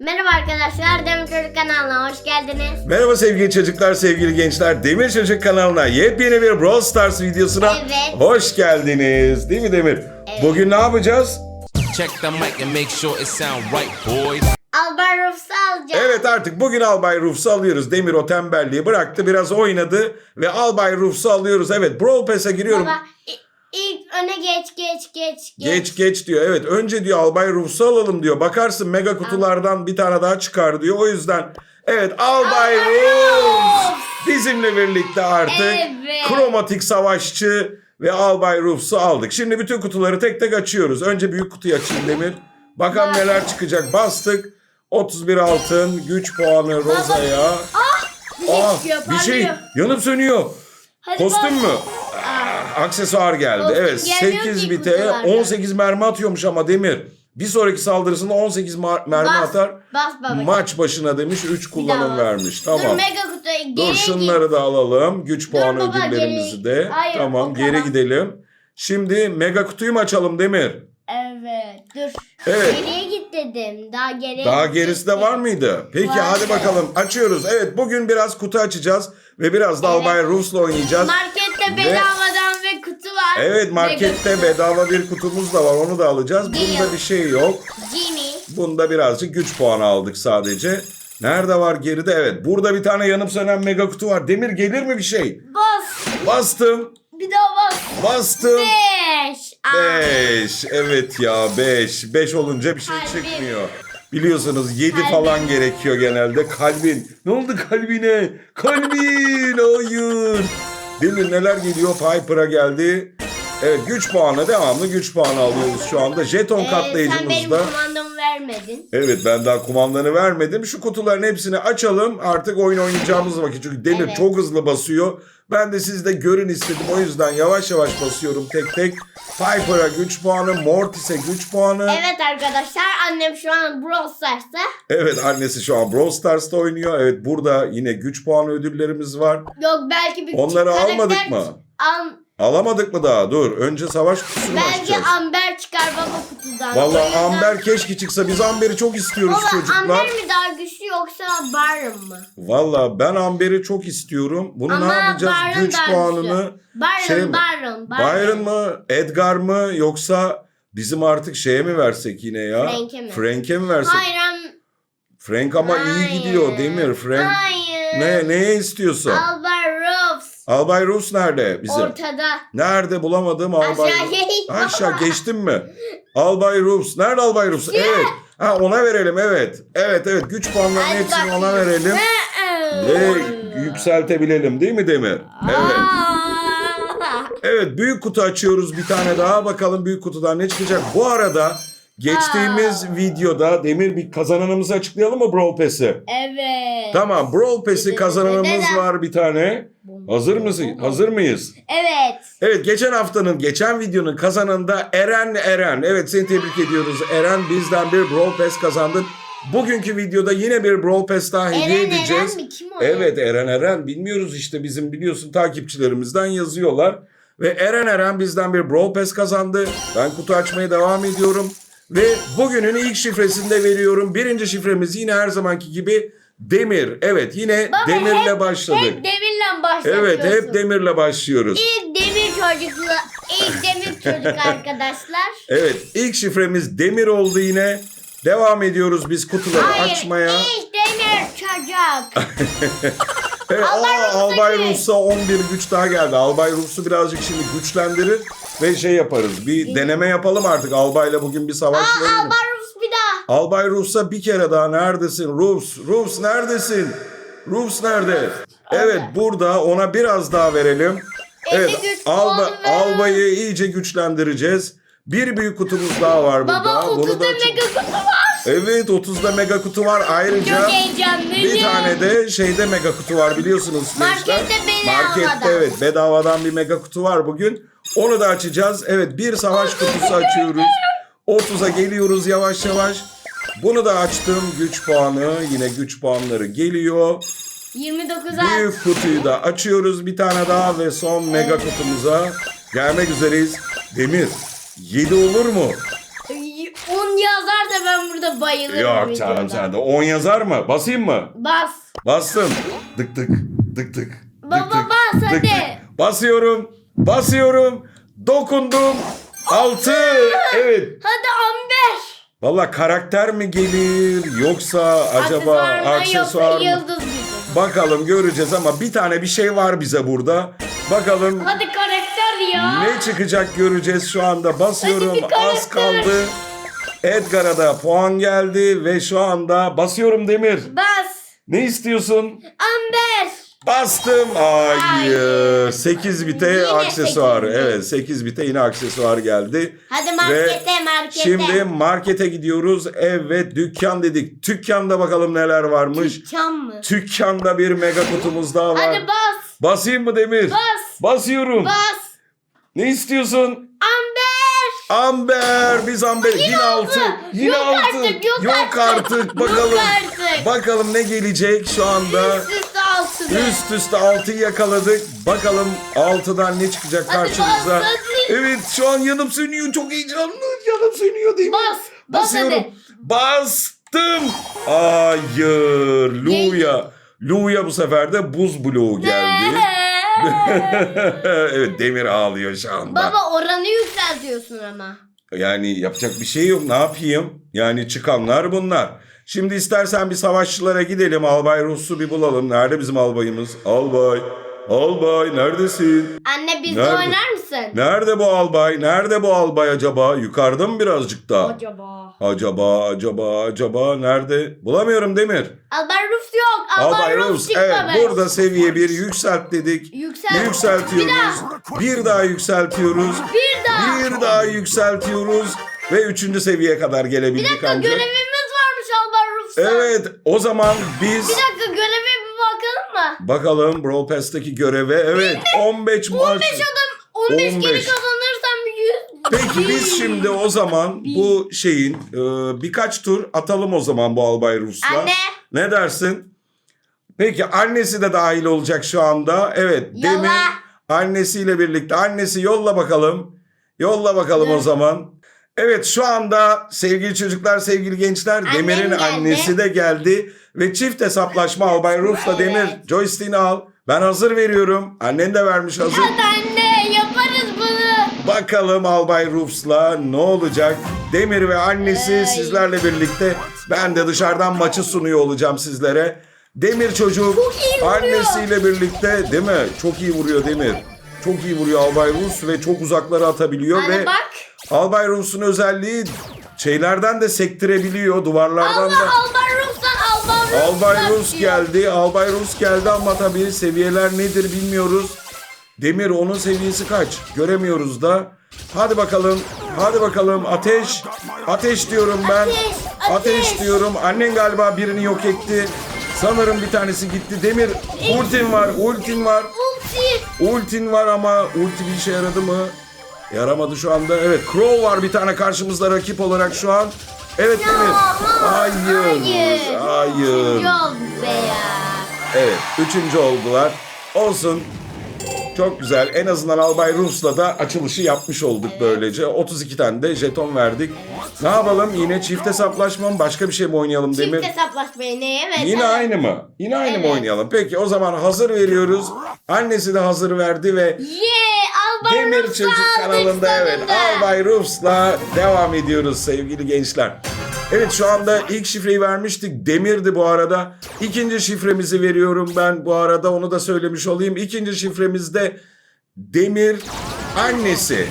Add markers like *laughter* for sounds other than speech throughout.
Merhaba arkadaşlar, Demir Çocuk kanalına hoş geldiniz. Merhaba sevgili çocuklar, sevgili gençler. Demir Çocuk kanalına yepyeni bir Brawl Stars videosuna Evet. hoş geldiniz. Değil mi Demir? Bugün ne yapacağız? Check the mic and make sure it sound right, boys. Albay Rufs'u alacağım. Evet artık bugün Albay Rufs'u alıyoruz. Demir o tembelliği bıraktı, biraz oynadı ve Albay Rufs'u alıyoruz. Evet Brawl Pass'e giriyorum. Baba, i- ilk öne geç, geç, geç, geç. Geç geç diyor. Evet önce diyor Albay Rufs'u alalım diyor. Bakarsın mega kutulardan bir tane daha çıkar diyor. O yüzden evet Albay Rufs bizimle birlikte artık Evet. kromatik savaşçı ve Albay Rufs'u aldık. Şimdi bütün kutuları tek tek açıyoruz. Önce büyük kutuyu açayım Demir. Bakalım Bak. neler çıkacak. Bastık. 31 altın, güç puanı Roza'ya. Bir şey Aa, çıkıyor, bir şey parlıyor. yanıp sönüyor. Hadi Kostüm bas. mü? Aksesuar geldi. Kostüm evet gelmiyor 8 ki bite kutularda. 18 mermi atıyormuş ama Demir. Bir sonraki saldırısında 18 ma- mermi Bas, atar. bas. Maç başına demiş 3 kullanım bas. vermiş. Dur Tamam. mega kutuya Dur geri şunları da alalım. Güç puanı baba, ödüllerimizi geri- de. Hayır, tamam o geri gidelim. Şimdi mega kutuyu mu açalım Demir? Evet, dur. Evet. Geriye git dedim. Daha geriye Daha gidecektim. gerisi de var mıydı? Peki Vardı. hadi bakalım açıyoruz. Evet bugün biraz kutu açacağız ve biraz da. Albay Rus'la oynayacağız. Markette bedavadan kutu var. Evet markette bedava bir kutumuz da var onu da alacağız. Bunda bir şey yok. Jimmy. Bunda birazcık güç puanı aldık sadece. Nerede var geride? Evet burada bir tane yanıp sönen mega kutu var. Demir gelir mi bir şey? Bas. Bastım. Bir daha bas. Bastım. Beş. Aa, 5. Evet ya 5. 5 olunca bir şey Kalbim. çıkmıyor. Biliyorsunuz 7 Kalbim. falan gerekiyor genelde. Kalbin. Ne oldu kalbine? Kalbin. Hayır. Demir neler geliyor? Piper'a geldi. Evet güç puanı devamlı güç puanı alıyoruz şu anda. Jeton Ee, sen benim katlayıcımızda. kumandamı vermedin. Evet ben daha kumandanı vermedim. Şu kutuların hepsini açalım. Artık oyun oynayacağımız vakit. Çünkü Demir Evet. çok hızlı basıyor. Ben de siz de görün istedim. O yüzden yavaş yavaş basıyorum tek tek. Piper'a güç puanı, Mortis'e güç puanı. Evet arkadaşlar annem şu an Brawl Stars'ta. Evet annesi şu an Brawl Stars'ta oynuyor. Evet burada yine güç puanı ödüllerimiz var. Yok belki bir Onları almadık mı? Am, Alamadık mı daha? Dur. Önce savaş kutusunu belki açacağız. Amber çıkar baba kutudan. O Vallahi yüzden- Amber keşke çıksa. Biz Amber'i çok istiyoruz Baba çocuklar. Amber mi daha güçlü yoksa Baron mı? Valla ben Amber'i çok istiyorum. Bunu ne yapacağız? Baron Güç daha puanını. Baron, Şey mi? Baron, Baron. Byron mı? Edgar mı? Yoksa bizim artık şeye mi versek yine ya? Frank'e mi? Frank'e mi versek? Hayır. am- Frank ama iyi Hayır. gidiyor Demir. Frank Hayır. ne neye istiyorsun? Albert Roofs. Albay Rus nerede bizim? Ortada. Nerede bulamadım Albay Aşağıya in. Aşağı geçtim mi? Albay Rus. Nerede Albay Rus? Evet. Ha ona verelim evet. Evet evet güç puanlarının hepsini ona verelim. Ve yükseltebilelim değil mi Demir? Evet. Evet büyük kutu açıyoruz bir tane daha. Bakalım büyük kutudan ne çıkacak. Bu arada geçtiğimiz videoda Demir bir kazananımızı açıklayalım mı Brawl Pass'i? Evet. Tamam Brawl Pass'i kazananımız Neden? var bir tane. Hazır mısın? Hazır mıyız? Evet. Evet geçen haftanın, geçen videonun kazananı da Eren Eren. Evet seni tebrik ediyoruz. Eren bizden bir Brawl Pass kazandın. Bugünkü videoda yine bir Brawl Pass daha hediye Eren edeceğiz. Eren mi? Kim o? Evet Eren Eren bilmiyoruz işte bizim biliyorsun takipçilerimizden yazıyorlar. Ve Eren Eren bizden bir Brawl Pass kazandı. Ben kutu açmaya devam ediyorum. Ve bugünün ilk şifresini de veriyorum. Birinci şifremiz yine her zamanki gibi Demir. Evet yine Baba, Demir'le hep- başladık. Hep demirle başlatıyorsun. evet hep Demir'le başlıyoruz. İlk demir çocuklu, ilk demir çocuk arkadaşlar. Evet ilk şifremiz Demir oldu yine. Devam ediyoruz biz kutuları Hayır, açmaya. ilk demir çocuk. *laughs* Evet, Albay aa, Albay. Rus'a 11 güç daha geldi. Albay Rus'u birazcık şimdi güçlendirir ve şey yaparız. Bir deneme yapalım artık. Albay'la bugün bir savaş verelim. Barus bir daha. Albay Rus'a bir kere daha neredesin? Rus, Rus neredesin? Rus nerede? Evet burada ona biraz daha verelim. Evet güç Alba. Albay'ı iyice güçlendireceğiz. Bir büyük kutumuz daha var burada. Baba Bunu 30'da da açalım. mega kutu var. Evet 30'da mega kutu var. Ayrıca Çok heyecanlıyım. bir tane de şeyde mega kutu var biliyorsunuz Markette gençler. bedavadan. Markette evet bedavadan bir mega kutu var bugün. Onu da açacağız. Evet bir savaş kutusu açıyoruz. 30'a geliyoruz yavaş yavaş. Bunu da açtım. Güç puanı. Yine güç puanları geliyor. 29 at. Büyük kutuyu da açıyoruz bir tane daha ve son mega kutumuza gelmek üzereyiz. Demir 7 olur mu? 10 yazarsa ben burada bayılırım. Yok canım videoda. sen de. 10 yazar mı? Basayım mı? Bas. Bastım. Dık tık dık tık. Baba dık bas, dık hadi. tık. Basıyorum. Basıyorum. Dokundum. 6. Evet. Hadi Amber. Valla karakter mi gelir yoksa acaba Aksesuar mı aksesuar yoksa mı? yıldız gibi. Bakalım göreceğiz ama bir tane bir şey var bize burada. Bakalım Hadi karakter ya. ne çıkacak göreceğiz şu anda. Basıyorum Hadi bir karakter. az kaldı. Edgar'a da puan geldi ve şu anda basıyorum Demir. Bas. Ne istiyorsun? Amber. Bastım. Hayır. 8 bite Yine aksesuar. sekiz bite. Evet 8 bite yine aksesuar geldi. Hadi markete markete. Şimdi markete gidiyoruz. Evet dükkan dedik. Dükkanda bakalım neler varmış. Dükkan mı? Dükkanda bir mega kutumuz daha var. Hadi bas. Basayım mı Demir? Bas. Basıyorum. Bas. Ne istiyorsun? Amber. Amber. Biz Amber. Yine, altı. Yine Yok altı. artık, yok artık. artık. Bakalım. Yok artık. Bakalım ne gelecek şu anda. Üst üste altını. Üst üste 6'yı yakaladık. Bakalım 6'dan ne çıkacak karşımıza. bas, hadi. Evet şu an yanım sönüyor. Çok heyecanlı. Yanım sönüyor değil mi? Bas, bas Basıyorum. hadi. Bastım. Hayır. Luya. Luya bu sefer de buz bloğu geldi. *laughs* evet Demir ağlıyor şu anda. Baba oranı yükseltiyorsun ama. Yani yapacak bir şey yok. Ne yapayım? Yani çıkanlar bunlar. Şimdi istersen bir savaşçılara gidelim. Albay Rus'u bir bulalım. Nerede bizim albayımız? Albay. Albay neredesin? Anne bizle Nerede? oynar mısın? Nerede bu albay? Nerede bu albay acaba? Yukarıda mı birazcık daha? Acaba. Acaba, acaba, acaba nerede? Bulamıyorum Demir. Albay Rus yok. Albay, Albay Rus Rus. Evet çıkmamış. burada seviye bir yükselt dedik. Yüksel. Yükseltiyoruz. Bir daha yükseltiyoruz. Bir daha. Bir daha yükseltiyoruz. Ve üçüncü seviyeye kadar gelebildik Bir dakika ancak. varmış Rus'ta. Evet o zaman biz Bir dakika göreve bir bakalım mı? bakalım Brawl Pass'taki göreve. Evet 15 maç. 15 adam 15, 15. kere kazanırsam 100. Peki biz şimdi o zaman bu şeyin e, birkaç tur atalım o zaman bu Albay Rus'la. Anne. Ne dersin? Peki annesi de dahil olacak şu anda. Evet Yolla. Demir annesiyle birlikte. Annesi yolla bakalım. Yolla bakalım o zaman. Evet şu anda sevgili çocuklar, sevgili gençler Annem Demir'in geldi. annesi de geldi. Ve çift hesaplaşma Albay Rus'la Evet. Demir. Joystick'ini al. Ben hazır veriyorum. Annen de vermiş hazır. Hadi anne yaparız bunu. Bakalım Albay Rufs'la ne olacak? Demir ve annesi Ay. sizlerle birlikte. Ben de dışarıdan maçı sunuyor olacağım sizlere. Demir çocuk Çok iyi vuruyor. annesiyle birlikte değil mi? Çok iyi vuruyor Demir. Çok iyi vuruyor Albay Rus ve çok uzaklara atabiliyor Anne ve bak. Albay Rus'un özelliği şeylerden de sektirebiliyor duvarlardan Allah da. Albay Rus'tan Albay Rus. Albay Rus geldi. Albay Rus geldi ama tabii seviyeler nedir bilmiyoruz. Demir onun seviyesi kaç? Göremiyoruz da. Hadi bakalım. Hadi bakalım. Ateş. Ateş diyorum ben. Ateş, ateş. diyorum. Annen galiba birini yok etti. Sanırım bir tanesi gitti. Demir ultin var. Ultin var. Ulti. Ultin var ama ulti bir işe yaradı mı? Yaramadı şu anda. Evet Crow var bir tane karşımızda rakip olarak şu an. Evet Demir. Hayır. Hayır. Hayır. Yol be ya. Evet, üçüncü oldular. Olsun. Çok güzel. En azından Albay Rus'la da açılışı yapmış olduk böylece. 32 tane de jeton verdik. Ne yapalım? Yine çift hesaplaşma mı? Başka bir şey mi oynayalım Demir? Çift hesaplaşmayı ne? Evet. Yine aynı mı? Yine aynı mı Evet. oynayalım? Peki o zaman hazır veriyoruz. Annesi de hazır verdi ve Yeah, Albay Demir Rus'la Çocuk kanalında evet. Albay Rus'la devam ediyoruz sevgili gençler. Evet şu anda ilk şifreyi vermiştik. Demir'di bu arada. İkinci şifremizi veriyorum ben bu arada onu da söylemiş olayım. İkinci şifremizde Demir annesi.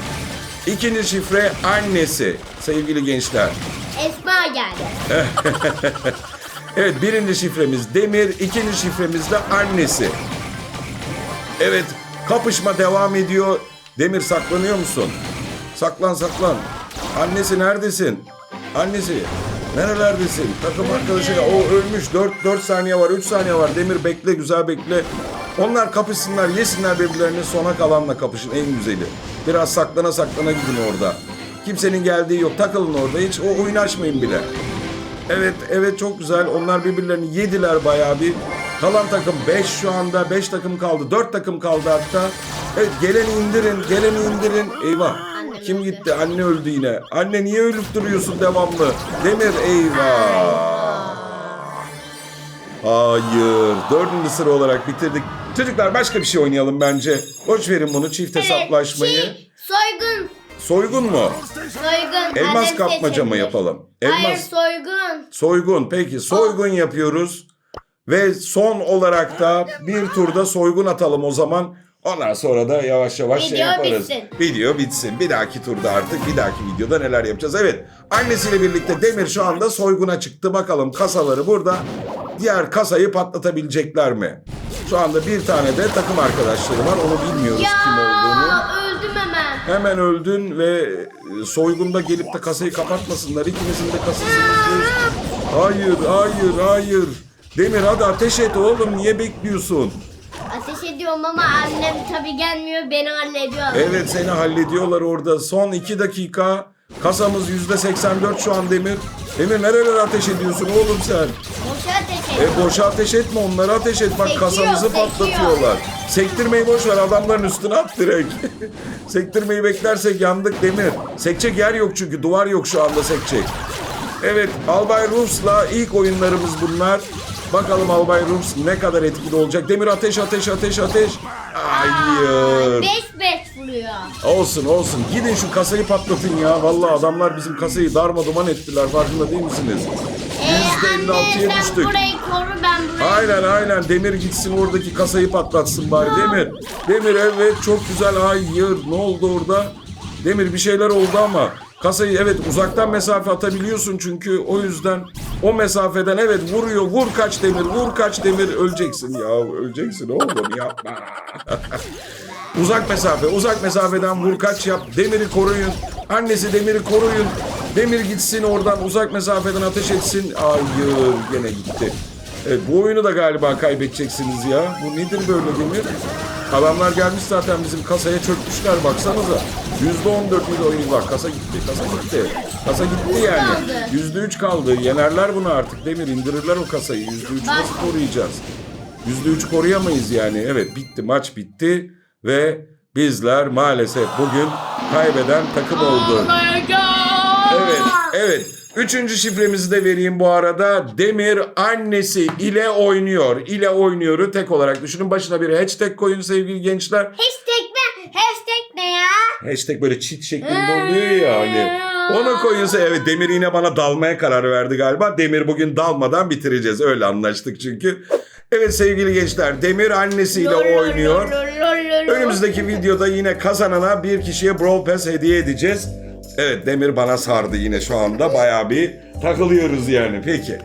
İkinci şifre annesi sevgili gençler. Esma geldi. *laughs* Evet birinci şifremiz Demir, ikinci şifremiz de annesi. Evet kapışma devam ediyor. Demir saklanıyor musun? Saklan saklan. Annesi neredesin? Annesi nerelerdesin? Takım arkadaşı o ölmüş. 4, 4 saniye var 3 saniye var. Demir bekle güzel bekle. Onlar kapışsınlar yesinler birbirlerini sona kalanla kapışın en güzeli. Biraz saklana saklana gidin orada. Kimsenin geldiği yok takılın orada hiç o oyunu açmayın bile. Evet, evet çok güzel. Onlar birbirlerini yediler bayağı bir. Kalan takım 5 şu anda. 5 takım kaldı. 4 takım kaldı hatta. Evet geleni indirin, geleni indirin. Eyvah. Annem Kim gitti? Anne öldü yine. Anne niye ölüp duruyorsun devamlı? Demir eyvah. Hayır. Dördüncü sıra olarak bitirdik. Çocuklar başka bir şey oynayalım bence. Boş verin bunu çift hesaplaşmayı. Şey, soygun. Soygun mu? Soygun. Elmas Annem kapmaca mı seçebilir. yapalım? Hayır Elmas soygun. soygun. Peki soygun yapıyoruz. Ve son olarak da bir turda soygun atalım o zaman. Ondan sonra da yavaş yavaş şey Video yaparız. bitsin. Video bitsin. Bir dahaki turda artık bir dahaki videoda neler yapacağız. Evet annesiyle birlikte Demir şu anda soyguna çıktı. Bakalım kasaları burada. Diğer kasayı patlatabilecekler mi? Şu anda bir tane de takım arkadaşları var. Onu bilmiyoruz kim olduğunu. Ya öldüm hemen. Hemen öldün ve e, soygunda gelip de kasayı kapatmasınlar. İkimizin de kasasını Hayır, hayır, hayır. Demir hadi ateş et oğlum. Niye bekliyorsun? Ateş ediyorum ama annem tabii gelmiyor beni hallediyor. Evet seni hallediyorlar orada. Son iki dakika. Kasamız yüzde 84 şu an Demir. Demir nerelere ateş ediyorsun oğlum sen? Boşa ateş ediyorum. E boşa ateş etme onları ateş et. Bak Sekiyor, kasamızı sekiyor. patlatıyorlar. Sektirmeyi boş ver adamların üstüne at direkt. *laughs* Sektirmeyi beklersek yandık Demir. Sekecek yer yok çünkü duvar yok şu anda sekecek. Evet Albay Rus'la ilk oyunlarımız bunlar. Bakalım Albay Rus ne kadar etkili olacak. Demir ateş ateş ateş ateş. Hayır. Beş beş vuruyor. Olsun olsun. Gidin şu kasayı patlatın ya. Vallahi adamlar bizim kasayı darma duman ettiler. Farkında değil misiniz? Ee, anne %56'ya sen düştük. burayı koru ben burayı. Aynen aynen Demir gitsin oradaki kasayı patlatsın bari Demir. Demir evet çok güzel hayır ne oldu orada? Demir bir şeyler oldu ama kasayı evet uzaktan mesafe atabiliyorsun çünkü o yüzden o mesafeden evet vuruyor vur kaç Demir vur kaç Demir öleceksin ya öleceksin oğlum yapma. *laughs* uzak mesafe uzak mesafeden vur kaç yap Demir'i koruyun annesi Demir'i koruyun Demir gitsin oradan uzak mesafeden ateş etsin. Hayır gene gitti. Evet bu oyunu da galiba kaybedeceksiniz ya. Bu nedir böyle Demir? Adamlar gelmiş zaten bizim kasaya çökmüşler baksanıza. Yüzde on dört oyun var. Kasa gitti. Kasa gitti. Kasa gitti yani. Yüzde üç kaldı. Yenerler bunu artık Demir. indirirler o kasayı. Yüzde üç nasıl koruyacağız? Yüzde üç koruyamayız yani. Evet bitti. Maç bitti. Ve bizler maalesef bugün kaybeden takım olduk. Evet, evet. Üçüncü şifremizi de vereyim bu arada. Demir annesi ile oynuyor. İle oynuyoru tek olarak düşünün. Başına bir hashtag koyun sevgili gençler. Hashtag ne? Hashtag ne ya? Hashtag böyle cheat şeklinde oluyor ya hani. Onu koyunsa evet Demir yine bana dalmaya karar verdi galiba. Demir bugün dalmadan bitireceğiz. Öyle anlaştık çünkü. Evet sevgili gençler Demir annesiyle oynuyor. Önümüzdeki videoda yine kazanana bir kişiye Brawl Pass hediye edeceğiz. Evet Demir bana sardı yine şu anda. Bayağı bir takılıyoruz yani. Peki.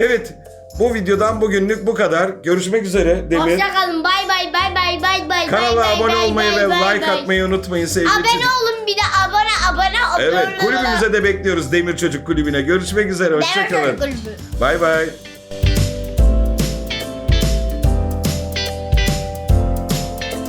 Evet bu videodan bugünlük bu kadar. Görüşmek üzere Demir. Hoşçakalın. Bay bay bay bay bay bay. Kanala bay, abone bay, olmayı bay, ve bay, like bay. atmayı unutmayın sevgili Abone çocuk- olun bir de abone abone. Evet kulübümüze de bekliyoruz Demir Çocuk Kulübü'ne. Görüşmek üzere. Hoşçakalın. Çocuk Kulübü. Bay bay.